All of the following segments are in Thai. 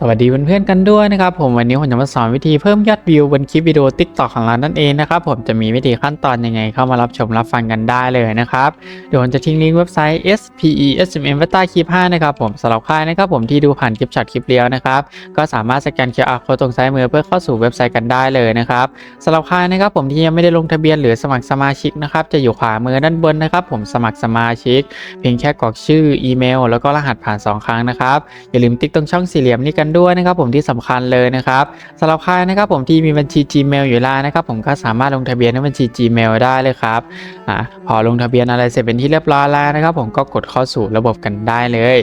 สวัสดีเพื่อนๆกันด้วยนะครับผมวันนี้ผมจะมาสอนวิธีเพิ่มยอดวิวบนคลิปวิดีโอ t ิ k t o k ของเรานั่นเองนะครับผมจะมีวิธีขั้นตอนยังไงเข้ามารับชมรับฟังกันได้เลยนะครับเดี๋ยวผมจะทิ้งลิงก์เว็บไซต์ SPE SMM ไว้ใต้คลิป5นะครับผมสำหรับใครนะครับผมที่ดูผ่านคลิปช็อตคลิปเดียวนะครับก็สามารถสแกน QR code ตรงซ้ายมือเพื่อเข้าสู่เว็บไซต์กันได้เลยนะครับสำหรับใครนะครับผมที่ยังไม่ได้ลงทะเบียนหรือสมัครสมาชิกนะครับจะอยู่ขวามือด้านบนนะครับผมสมัครสมาชิก เพียงแค่กรอกชื่ออีเมล แล้วก็รหัสผ่านสองครั้งนะครับอย่าลืมติ๊กตรงช่องสี่เหลี่ยมนี้กันด้วยนะครับผมที่สำคัญเลยนะครับสำหรับใครนะครับผมที่มีบัญชี Gmail อยู่แล้วนะครับผมก็สามารถลงทะเบียนในบัญชี Gmail ได้เลยครับอ่าพอลงทะเบียนอะไรเสร็จเป็นที่เรียบร้อยแล้วนะครับผมก็กดเข้าสู่ระบบกันได้เลย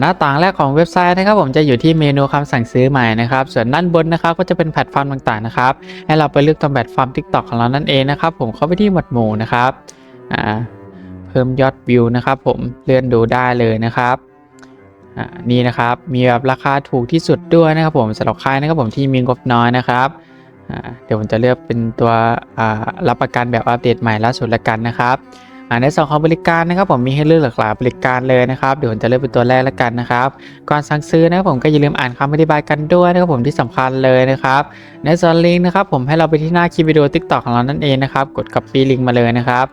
หน้าต่างแรกของเว็บไซต์นะครับผมจะอยู่ที่เมนูคำสั่งซื้อใหม่นะครับ ส่วนด้านบนนะครับก็จะเป็นแพลตฟอร์มต่างๆนะครับ ให้เราไปเลือกตรงแพลตฟอร์ม TikTok ของเรานั่นเองนะครับ ผมเข้าไปที่หมวดหมู่นะครับเพิ่มยอดวิวนะครับ ผมเลื่อนดูได้เลยนะครับ นี่นะครับมีแบบราคาถูกที่สุดด้วยนะครับผมสำหรับใครนะครับผมที่มีงบน้อยนะครับเดี๋ยวผมจะเลือกเป็นตัวรับประกันแบบอัปเดตใหม่ล่าสุดละกันนะครับในส่วนของบริการนะครับผมมีให้เลือกหลากหลายบริการเลยนะครับเดี๋ยวผมจะเลือกเป็นตัวแรกละกันนะครับก่อนสั่งซื้อนะครับผมก็อย่าลืมอ่านคำอธิบายกันด้วยนะครับผมที่สำคัญเลยนะครับในส่วนลิงก์นะครับผมให้เราไปที่หน้าคลิปวิดีโอ TikTok ของเรานั่นเองนะครับกด copy ลิงก์มาเลยนะครับ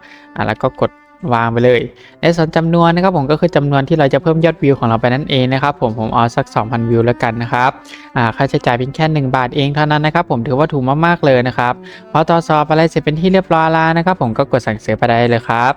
แล้วก็กด วางไปเลย ในส่วนจำนวนนะครับผมก็คือจำนวนที่เราจะเพิ่มยอดวิวของเราไปนั่นเองนะครับผมผมเอาสัก 2,000 วิวแล้วกันนะครับค่าใช้จ่ายเพียงแค่ 1 บาทเองเท่านั้นนะครับผมถือว่าถูกมากๆเลยนะครับพอตรวจสอบอะไรเสร็จเป็นที่เรียบร้อยแล้วนะครับผมก็กดสั่งซื้อไปได้เลยครับ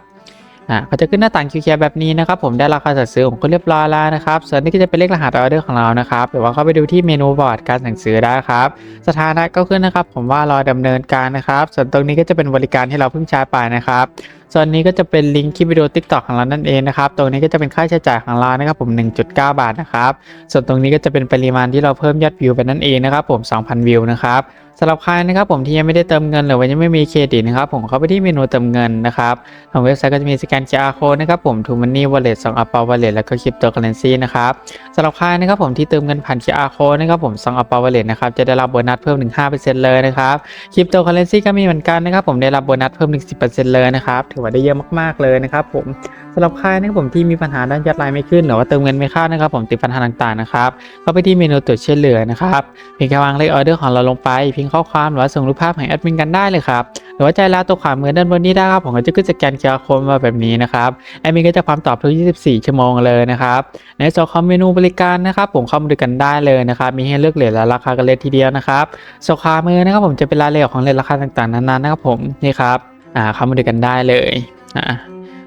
อ่าก็จะขึ้นหน้าต่างคิวเแบบนี้นะครับผมได้ราคาสั่งซื้อของคุณเรียบร้อยแล้วนะครับส่วนนี้ก็จะเป็นเลขรหัสออเดอร์ของเรานะครับหรือว่าเข้าไปดูที่เมนูบอร์ดการสั่งซื้อได้ครับสถานะก็ขึ้นนะครับ ผมว่ารอดำเนินการนะครับ ส่วนตรงนี้ก็จะเป็นบริการที่เราเพิ่งใช้ไปนะครับ ส่วนนี้ก็จะเป็นลิงก์คลิปวิดีโอ TikTok ของเรานั่นเองนะครับ ตรงนี้ก็จะเป็นค่าใช้จ่ายของเรานะครับผม 1.9 บาทนะครับ ส่วนตรงนี้ก็จะเป็นปริมาณที่เราเพิ่มยอดวิวไปนั่นเองนะครับผม 2,000 วิวนะครับสำหรับใครนะครับผมที่ยังไม่ได้เติมเงินหรือว่ายังไม่มีเครดิตนะครับผมเข้าไปที่เมนูเติมเงินนะครับทางเว็บไซต์ก็จะมีสแกน QR code นะครับผม t ูมันนี่วอลเล็ตสองอัปเปา wallet แล้วก็คริปโตเคอเรนซีนะครับสำหรับใครนะครับผมที่เติมเงินผ่าน QR code นะครับผมสองอัปเปา wallet นะครับจะได้รับโบนัสเพิ่มถึง5%เลยนะครับคริปโตเคอเรนซีก็มีเหมือนกันนะครับผมได้รับโบนัสเพิ่มถึง10%เลยนะครับถือว่าได้เยอะมากๆเลยนะครับผมสำหรับใครนะครับผมที่มีปัญหาด้านยอดไลน์ไม่ขึ้นหรือว่าเติมเงินไม่เข้านะครับ ผมติดปัญหาต่างๆนะครับเข้าไปที่เมนูตรวจเช่วยเหลือนะครับเพียงแค่วางเลขออเดอร์ของเราลงไปพิมพ์ข้อความหรือว่าส่งรูปภาพให้แอดมินกันได้เลยครับหรือว่าใจร้าตัวขวามือด้านบนนี้ได้ครับผมก็จะขึ้นสแกน QR code มาแบบนี้นะครับแอดมินก็จะพร้อมตอบทุก 24 ชั่วโมงเลยนะครับในส่วนของเมนูบริการนะครับผมเข้ามาดูกันได้เลยนะครับมีให้เลือกเลทและราคากันเลยทีเดียวนะครับส่วนขวามือนะครับผมจะเป็นรายละเอียดของเลทราคาต่างๆนั้นๆนะครับผมนี่ครับ อ่าเข้ามาดูกันได้เลยอ่า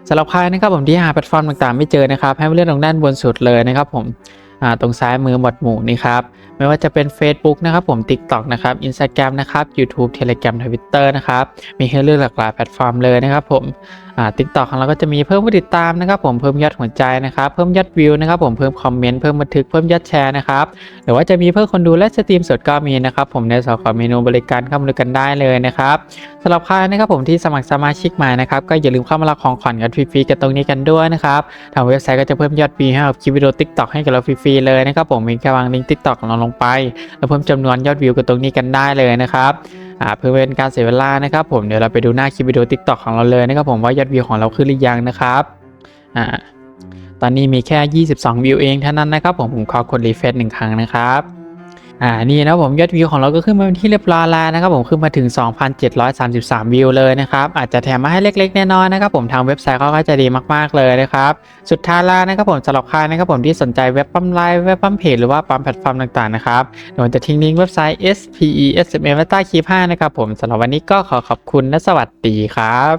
สำหรับใครนะครับผมที่หาแพลตฟอร์มต่างๆ ไม่เจอนะครับ ให้มาเลื่อนตรงด้านบนสุดเลยนะครับผมอ่าตรงซ้ายมือหมวดหมู่นี่ครับไม่ว่าจะเป็น Facebook นะครับผม TikTok นะครับ Instagram นะครับ YouTube Telegram Twitter นะครับ มีให้เลือกหลากหลายแพลตฟอร์มเลยนะครับผมอ่า TikTok ของเราก็จะมีเพิ่มผู้ติดตามนะครับผมเพิ่มยอดหัวใจนะครับเพิ่มยอดวิวนะครับผมเพิ่มคอมเมนต์เพิ่มบันทึกเพิ่มยอดแชร์นะครับหรือว่าจะมีเพิ่มคนดูและสตรีมสดก็มีนะครับผมในส่วนของเมนูบริการเข้ามาดูกันได้เลยนะครับสำหรับใครนะครับผมที่สมัครสมาชิกใหม่นะครับก็อย่าลืมเข้ามารับของขวัญกันฟรีๆกันตรงนี้กันด้วยนะครับทางเว็บไซต์ก็จะเพิ่มยอดวิวให้กับคลิปวิดีโอ TikTok ให้กับเราฟรีๆเลยนะครับผมมีแค่วางลิงก์ TikTok ของเราลงไป แล้วเพิ่มจำนวนยอดวิวกับตรงนี้กันได้เลยนะครับเพื่อเป็นการเสียเวลานะครับผมเดี๋ยวเราไปดูหน้าคลิปวิดีโอทิกตอกของเราเลยนะครับผมว่ายอดวิวของเราขึ้นหรือยังนะครับอ่าตอนนี้มีแค่ 22 วิวเองเท่านั้นนะครับผมผมขอกดรีเฟรชหนึ่งครั้งนะครับ อ่านี่นะผมยอดวิวของเราก็ขึ้นมาเป็นที่เรียบร้อยแล้วนะครับผมขึ้นมาถึง 2,733 วิวเลยนะครับอาจจะแถมมาให้เล็กๆแน้อยๆนะครับผมทางเว็บไซต์เขาก็จะดีมากๆเลยนะครับสุดท้ายแล้วนะครับผมสำหรับใครนะครับผมที่สนใจเว็บปั๊มไลน์เว็บปั๊มเพจหรือว่าปั๊มแพลตฟอร์มต่างๆนะครับเดี๋ยวจะทิ้งลิงก์เว็บไซต์ SPE SMM ไว้ใต้คลิปให้นะครับผมสำหรับวันนี้ก็ขอขอบคุณและสวัสดีครับ